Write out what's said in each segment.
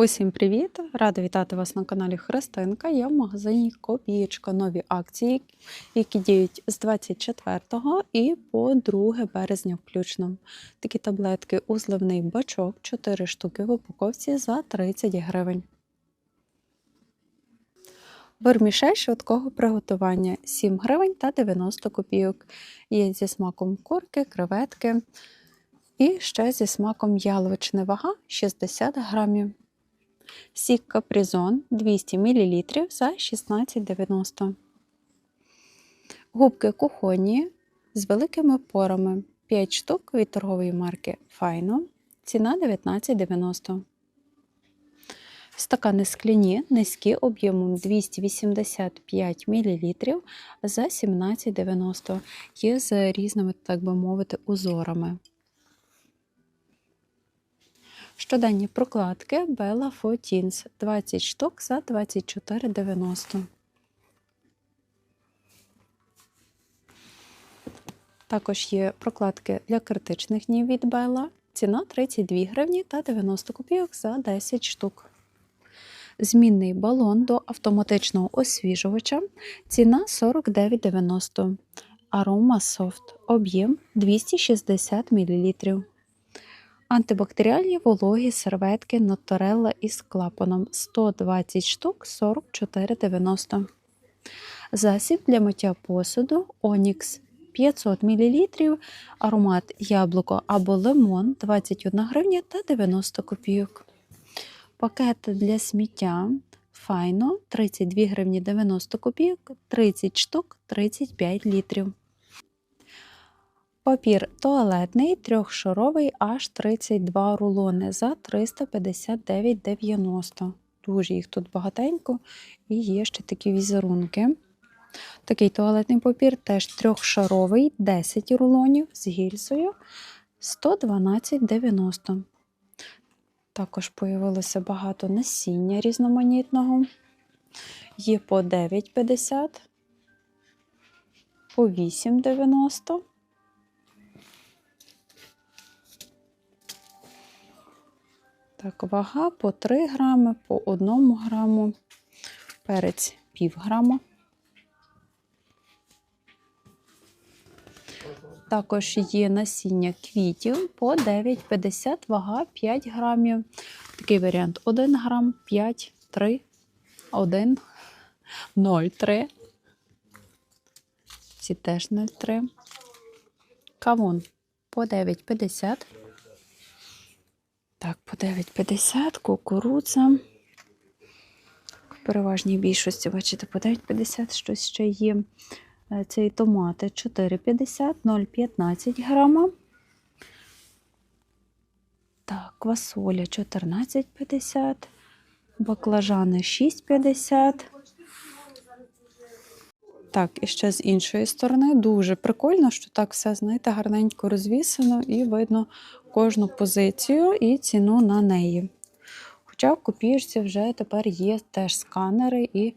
Усім привіт! Рада вітати вас на каналі Христинка. Я в магазині Копієчка. Нові акції, які діють з 24 і по 2 березня включно. Такі таблетки у зливний бачок, 4 штуки в упаковці за 30 гривень. Вермішель швидкого приготування 7 гривень та 90 копійок. Є зі смаком курки, креветки і ще зі смаком яловичини вага 60 грамів. Сік капризон 200 мл за 16,90. Губки кухонні з великими порами 5 штук від торгової марки Файно. Ціна 19,90. Стакани скляні низькі об'ємом 285 мл за 17,90. Є з різними, так би мовити, узорами. Щоденні прокладки Bella Teens 20 штук за 24,90. Також є прокладки для критичних днів від Bella. Ціна 32 гривні та 90 копійок за 10 штук. Змінний балон до автоматичного освіжувача. Ціна 49,90. Арома Soft. Об'єм 260 мл. Антибактеріальні вологі серветки Нотарелла із клапаном 120 штук 44,90. Засіб для миття посуду Onyx 500 мл, аромат яблуко або лимон 21 гривня та 90 копійок. Пакет для сміття Файно 32 гривні 90 копійок, 30 штук 35 літрів. Папір туалетний трьохшаровий аж 32 рулони за 359,90. Дуже їх тут багатенько і є ще такі візерунки. Такий туалетний папір теж трьохшаровий, 10 рулонів з гільзою 112,90. Також появилося багато насіння різноманітного. Є по 9,50, по 8,90. Так, вага по 3 грами, по 1 граму, перець пів грама. Також є насіння квітів по 9,50, вага 5 грамів. Такий варіант 1 грам, 5, 3, 1, 0,3. Ці теж 0,3. Кавун по 9,50. Так, по 9,50 кукурудза. В переважній більшості, бачите, по 9,50 щось ще є. Це і томати 4,50, 0,15 грама. Так, квасоля 14,50, баклажани 6,50. Так, і ще з іншої сторони дуже прикольно, що так все, знаєте, гарненько розвісено і видно кожну позицію і ціну на неї. Хоча в копієчці вже тепер є теж сканери і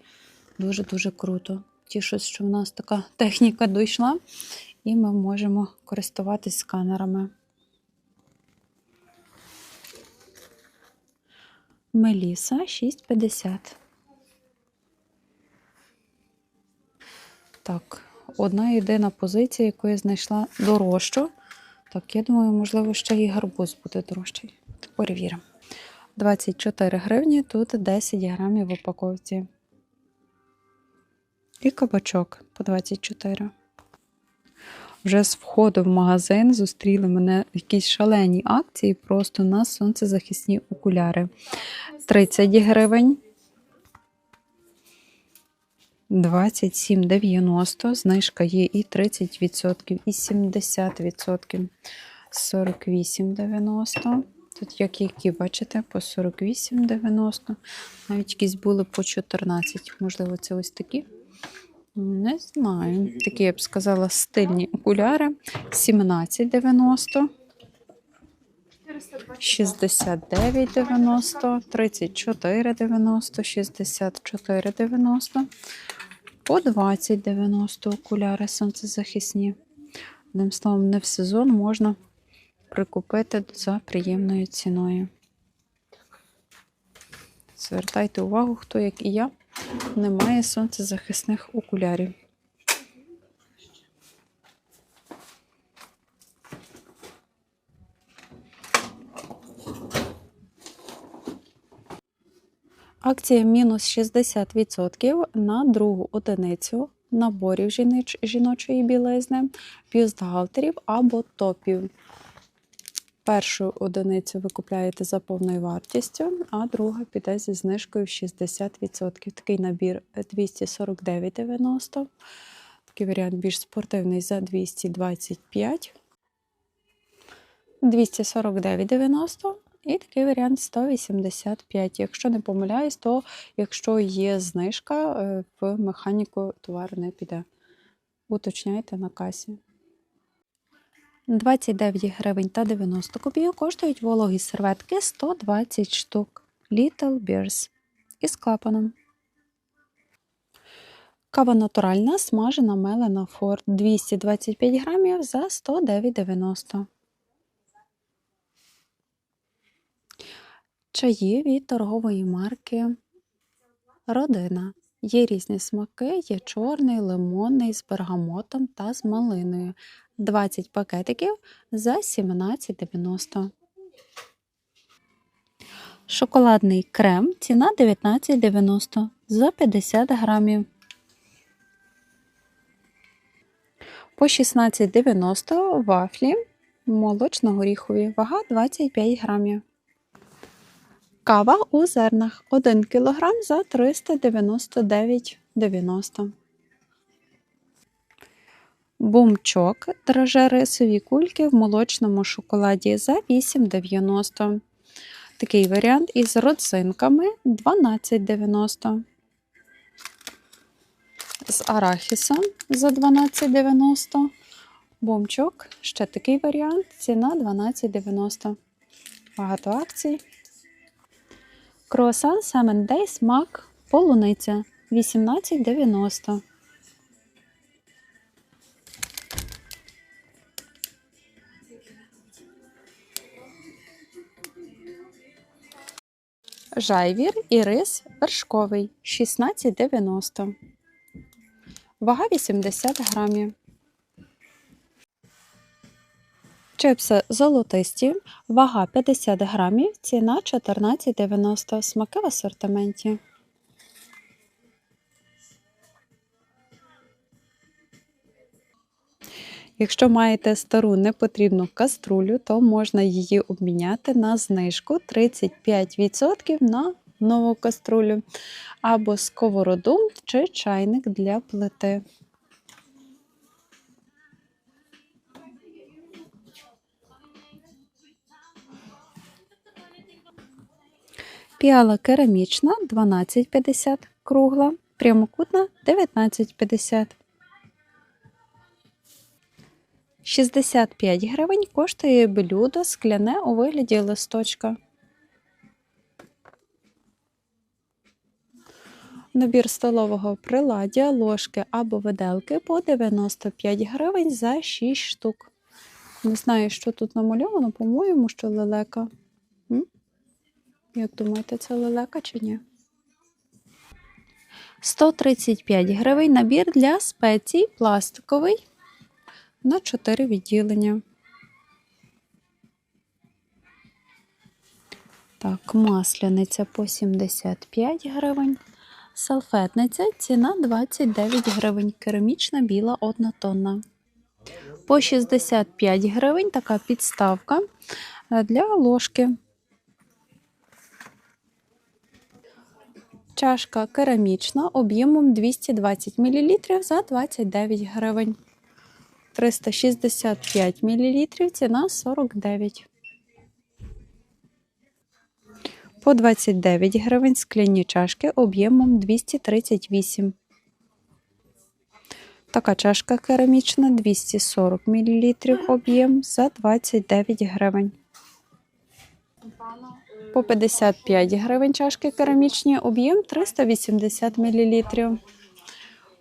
дуже-дуже круто. Тішусь, що в нас така техніка дійшла, і ми можемо користуватись сканерами. Меліса 6,50. Так, одна єдина позиція, яку я знайшла дорожчу. Так, я думаю, можливо, ще і гарбуз буде дорожчий. Перевіримо. 24 гривні, тут 10 грамів в упаковці. І кабачок по 24. Вже з входу в магазин зустріли мене якісь шалені акції просто на сонцезахисні окуляри. 30 гривень. 27,90. Знижка є і 30%, і 70%. 48,90. Тут як які, бачите, по 48,90. Навіть якісь були по 14. Можливо, це ось такі. Не знаю. Такі, я б сказала, стильні окуляри. 17,90. 69,90, 34,90, 64,90, по 20,90 окуляри сонцезахисні. Одним словом, не в сезон можна прикупити за приємною ціною. звертайте увагу, хто, як і я, не має сонцезахисних окулярів. Акція мінус 60% на другу одиницю наборів жіноч- жіночої білизни, бюстгальтерів або топів. Першу одиницю ви купляєте за повною вартістю, а друга піде зі знижкою в 60%. Такий набір 249,90. Такий варіант більш спортивний за 225. 249,90. І такий варіант 185. Якщо не помиляюсь, то якщо є знижка, е, в механіку товар не піде. Уточняйте на касі. 29 гривень та 90 копійок коштують вологі серветки 120 штук. Little Bears із клапаном. Кава натуральна, смажена мелена форт 225 грамів за 109,90. Чаї від торгової марки Родина. Є різні смаки, є чорний, лимонний з бергамотом та з малиною. 20 пакетиків за 17,90. Шоколадний крем. Ціна 19,90 за 50 грамів. По 16,90 вафлі молочно-горіхові. Вага 25 грамів. Кава у зернах 1 кг за 399,90. Бумчок драже рисові кульки в молочному шоколаді за 8,90. Такий варіант із родзинками 12,90. З арахісом за 12,90. Бумчок ще такий варіант. Ціна 12,90. Багато акцій. Круасан Seven Day смак полуниця 18,90. Жайвір і рис вершковий 16,90. Вага 80 грамів. Чипси золотисті, вага 50 грамів, ціна 14,90. Смаки в асортименті. Якщо маєте стару непотрібну каструлю, то можна її обміняти на знижку 35% на нову каструлю або сковороду чи чайник для плити. Піала керамічна 12,50 кругла, прямокутна 19,50. 65 гривень коштує блюдо скляне у вигляді листочка. Набір столового приладдя, ложки або виделки по 95 гривень за 6 штук. Не знаю, що тут намальовано, по-моєму, що лелека. Як думаєте, це лелека чи ні? 135 гривень набір для спецій пластиковий на 4 відділення. Так, масляниця по 75 гривень. Салфетниця ціна 29 гривень. Керамічна біла однотонна. По 65 гривень така підставка е, для ложки. Чашка керамічна об'ємом 220 мл за 29 гривень. 365 мл, ціна 49. По 29 гривень скляні чашки об'ємом 238. Така чашка керамічна 240 мл об'єм за 29 гривень. По 55 гривень чашки керамічні, об'єм 380 мл.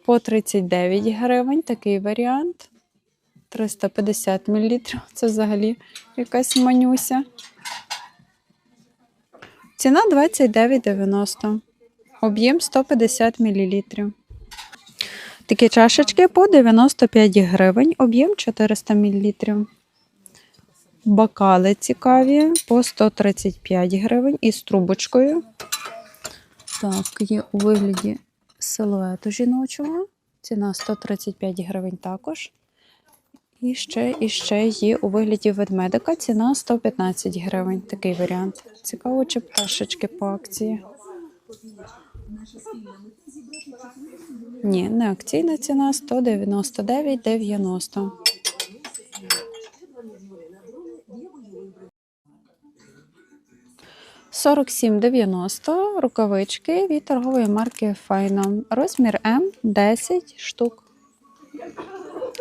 По 39 гривень такий варіант. 350 мл. Це взагалі якась манюся. Ціна 29,90. Об'єм 150 мл. Такі чашечки по 95 гривень, об'єм 400 мл. Бокали цікаві по 135 гривень із трубочкою. Так, є у вигляді силуету жіночого. Ціна 135 гривень також. І ще, і ще є у вигляді ведмедика. Ціна 115 гривень. Такий варіант. Цікаво, чи пташечки по акції. Ні, не акційна ціна 199,90. Сорок сім дев'яносто рукавички від торгової марки Файно. Розмір М 10 штук.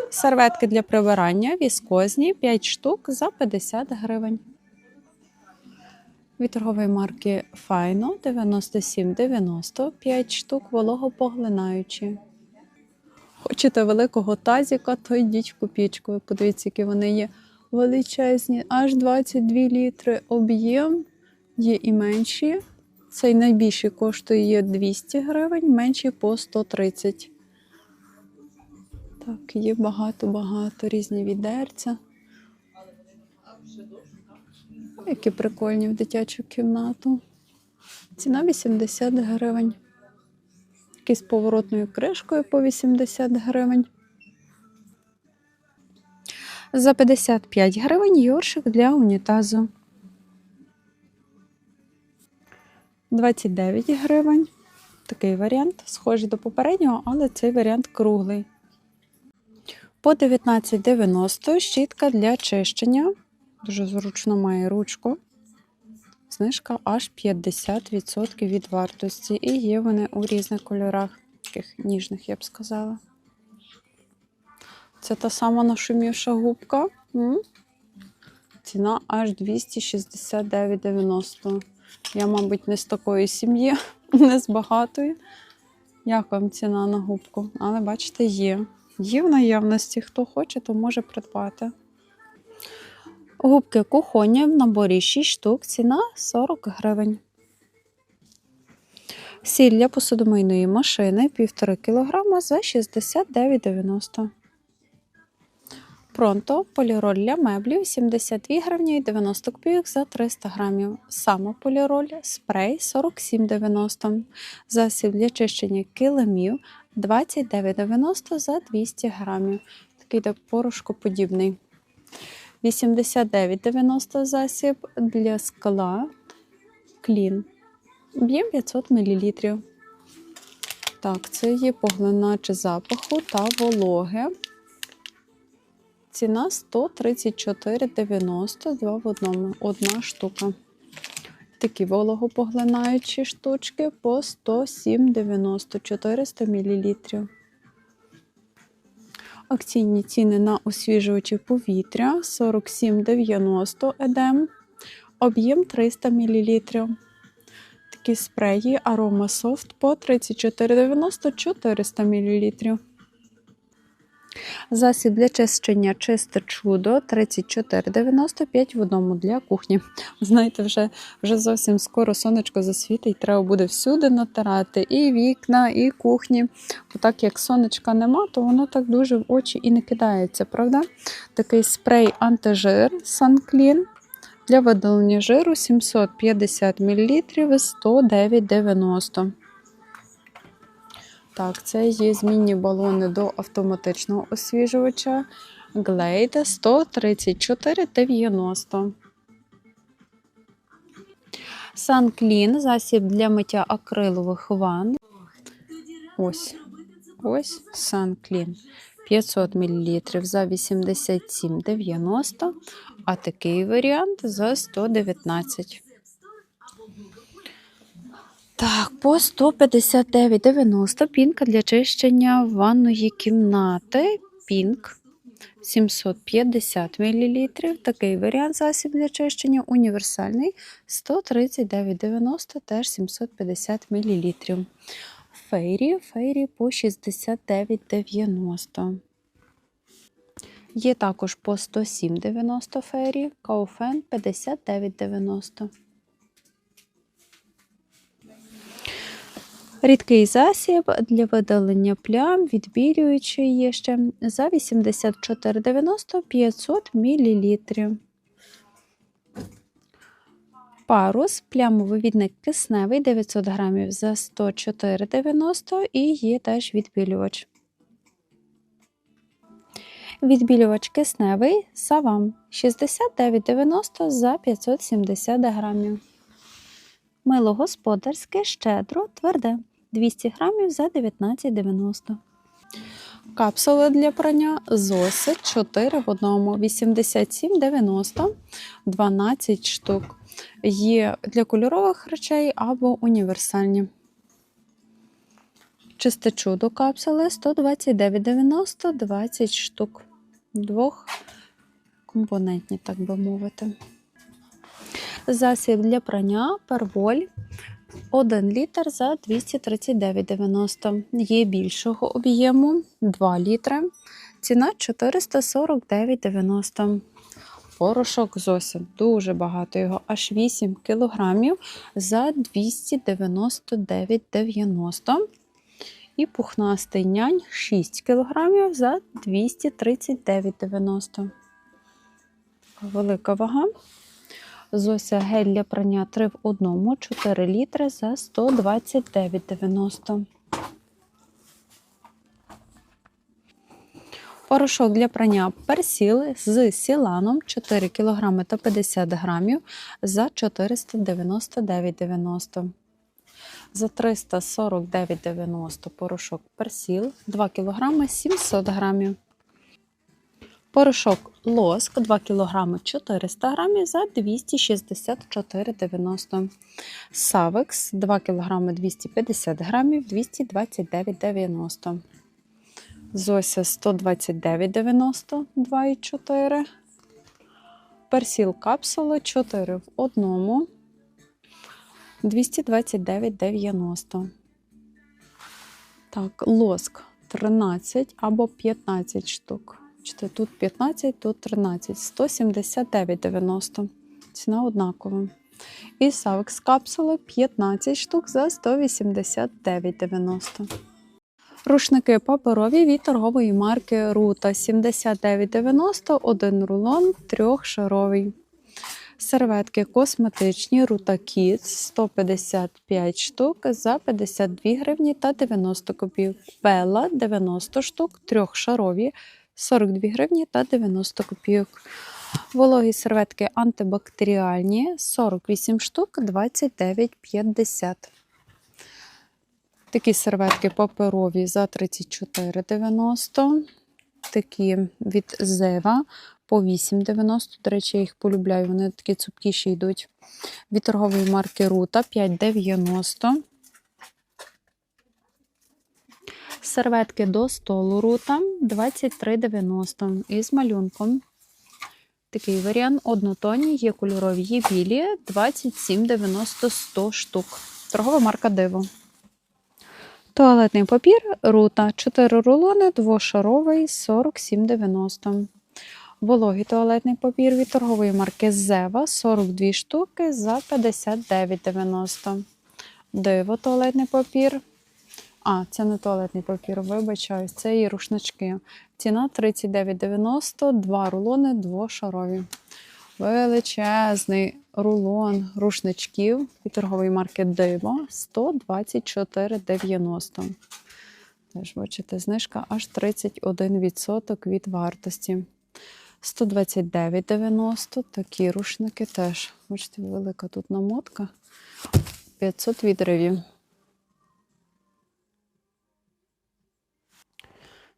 Серветки для прибирання віскозні 5 штук за 50 гривень. Від торгової марки Файно 97,90 5 штук вологопоглинаючі. Хочете великого тазіка, то йдіть в копійку. Ви Подивіться, які вони є величезні, аж 22 літри об'єм. Є і менші. Цей найбільший коштує 200 гривень, менший по 130. Так, є багато-багато різні відерця. Які прикольні в дитячу кімнату. Ціна 80 гривень. Такий з поворотною кришкою по 80 гривень. За 55 гривень йоршик для унітазу. 29 гривень. Такий варіант, схожий до попереднього, але цей варіант круглий. По 19,90 щітка для чищення. Дуже зручно має ручку. Знижка аж 50% від вартості. І є вони у різних кольорах, таких ніжних, я б сказала. Це та сама нашумівша губка. Ціна аж 269,90. Я, мабуть, не з такої сім'ї, не з багатої. Як вам ціна на губку? Але бачите, є. Є в наявності. Хто хоче, то може придбати. Губки кухонні в наборі 6 штук, ціна 40 гривень. Сіль для посудомийної машини 1,5 кг за 69,90. Пронто поліроль для меблів 72 гривні і 90 копійок за 300 грамів. Самополіроль спрей 47,90. Засіб для чищення килимів 29,90 за 200 грамів. Такий де порошкоподібний. 89,90 засіб для скла клін. Об'єм 500 мл. Так, це є поглинач запаху та вологи. Ціна 134,90 два в одному. Одна штука. Такі вологопоглинаючі штучки по 107,90 400 мл. Акційні ціни на освіжувачі повітря 47,90 едем, об'єм 300 мл. Такі спреї Aroma Soft по 34,90 400 мл. Засіб для чищення чисте чудо 34,95 в одному для кухні. Знаєте, вже, вже зовсім скоро сонечко засвітить, треба буде всюди натирати і вікна, і кухні. Бо так як сонечка нема, то воно так дуже в очі і не кидається, правда? Такий спрей антижир Sunclean для видалення жиру 750 мл 109,90. Так, це є змінні балони до автоматичного освіжувача Glade 134,90. SunClean засіб для миття акрилових ванн. Ось. Ось SunClean. 500 мл за 87,90, а такий варіант за 119. Так, по 159,90 пінка для чищення ванної кімнати. Пінк 750 мл. Такий варіант засіб для чищення універсальний 139,90 теж 750 мл. Фейрі, фейрі по 69,90. Є також по 107,90 фейрі, кауфен 59,90. Рідкий засіб для видалення плям, відбілюючий є ще за 84,90 500 мл. Парус, плямовивідник кисневий 900 грамів за 104,90 і є теж відбілювач. Відбілювач кисневий Савам 69,90 за 570 грамів. Мило господарське щедро тверде 200 грамів за 19,90. Капсули для прання ЗОСи 4 в одному 87,90 12 штук. Є для кольорових речей або універсальні. Чисте чудо капсули 129,90 20 штук. Двох компонентні, так би мовити. Засіб для прання перволь 1 літр за 239,90. Є більшого об'єму 2 літри. Ціна 449,90. Порошок Зося. Дуже багато його, аж 8 кілограмів за 299,90. І пухнастий нянь 6 кілограмів за 239,90. Велика вага. Зося гель для прання 3 в 1, 4 літри за 129,90. Порошок для прання персіл з сіланом 4 кг та 50 грамів за 499,90. За 349,90 порошок персіл 2 кг 700 грамів. Порошок лоск 2 кг 400 грамів за 264,90. Савекс 2 кг 250 грамів 229,90. Зося 129,90 2,4. Персіл капсули 4 в одному 229,90. Так, лоск 13 або 15 штук. Бачите, Тут 15, тут 13, 179,90. Ціна однакова. І Савекс капсули 15 штук за 189,90. Рушники паперові від торгової марки Рута 79,90, один рулон трьохшаровий. Серветки косметичні Рута Kids 155 штук за 52 гривні та 90 копійок. Белла 90 штук, трьохшарові 42 гривні та 90 копійок. Вологі серветки антибактеріальні 48 штук 29,50. Такі серветки паперові за 34,90. Такі від Зева по 8,90. До речі, я їх полюбляю, вони такі цупкіші йдуть. Від торгової марки Рута 5,90. Серветки до столу Рута 23,90 із малюнком. Такий варіант однотонні, є кольорові, є білі 27,90 100 штук. Торгова марка Диво. Туалетний папір Рута 4 рулони, двошаровий 47,90. Вологий туалетний папір від торгової марки Зева 42 штуки за 59,90. Диво туалетний папір. А, це не туалетний папір, вибачаюсь, це і рушнички. Ціна 39,90, два рулони двошарові. Величезний рулон рушничків від торгової марки Диво 124,90. Теж, бачите, знижка аж 31% від вартості. 129,90. Такі рушники теж. Бачите, велика тут намотка. 500 відривів.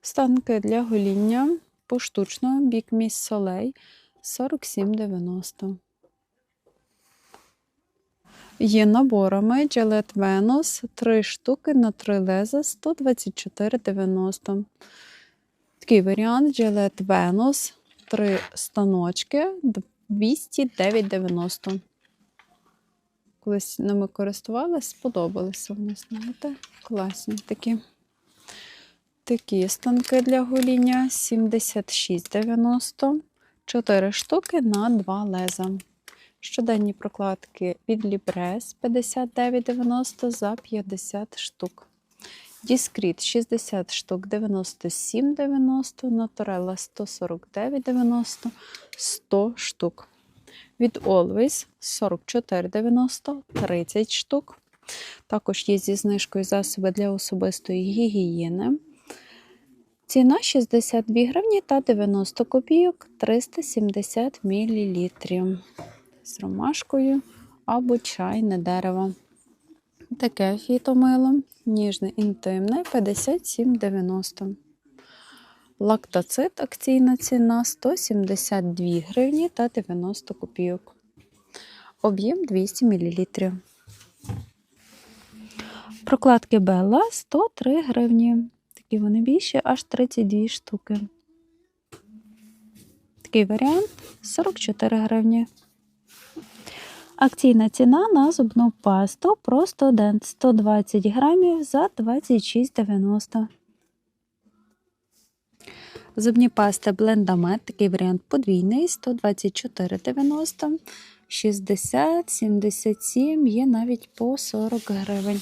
Станки для гоління поштучно бік міс солей 47,90. Є наборами Gillette Venus 3 штуки на 3 леза 124,90. Такий варіант Gillette Venus 3 станочки 209,90. Колись ними користувалась, сподобалися вони, знаєте, класні такі. Такі станки для гоління 76,90. 4 штуки на 2 леза. Щоденні прокладки від Libres 59,90 за 50 штук. Діскріт 60 штук 97,90, Наторелла 149,90, 100 штук. Від Always 44,90, 30 штук. Також є зі знижкою засоби для особистої гігієни. Ціна 62 гривні та 90 копійок 370 мл. З ромашкою або чайне дерево. Таке фітомило, ніжне інтимне 57,90. Лактоцит акційна ціна 172 гривні та 90 копійок. Об'єм 200 мл. Прокладки Белла 103 гривні. Такі вони більші, аж 32 штуки. Такий варіант 44 гривні. Акційна ціна на зубну пасту просто дент 120 грамів за 26,90. Зубні пасти Блендамет, такий варіант подвійний 124,90, 60, 77, є навіть по 40 гривень.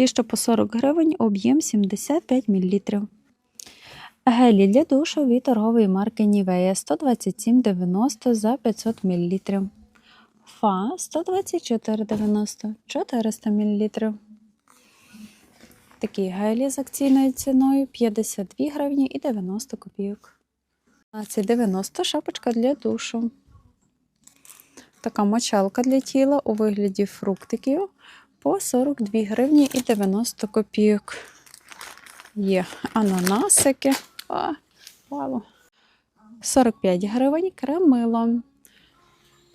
Ті, що по 40 гривень, об'єм 75 мл. Гелі для душу від торгової марки Nivea 127,90 за 500 мл. Фа 124,90 400 мл. Такі гелі з акційною ціною 52 гривні і 90 копійок. А це 90 шапочка для душу. Така мочалка для тіла у вигляді фруктиків по 42 гривні і 90 копійок. Є ананасики. А, вау. 45 гривень кремило.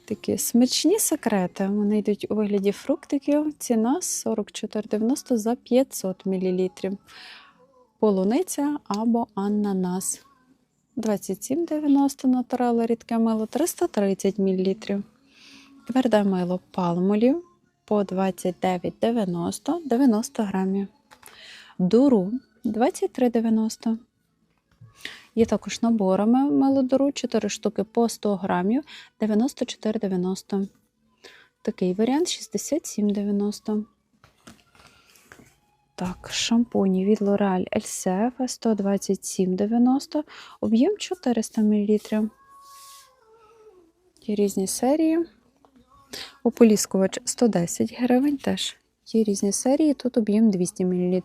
Такі смачні секрети. Вони йдуть у вигляді фруктиків. Ціна 44,90 за 500 мл. Полуниця або ананас. 27,90 натурала рідке мило 330 мл. Тверде мило палмолів по 29,90 90 грамів. Дуру 23,90. Є також наборами мелодору 4 штуки по 100 грамів 94,90. Такий варіант 67,90. Так, шампуні від L'Oreal Elseve 127,90, об'єм 400 мл. Є різні серії. Ополіскувач 110 гривень теж. Є різні серії, тут об'єм 200 мл.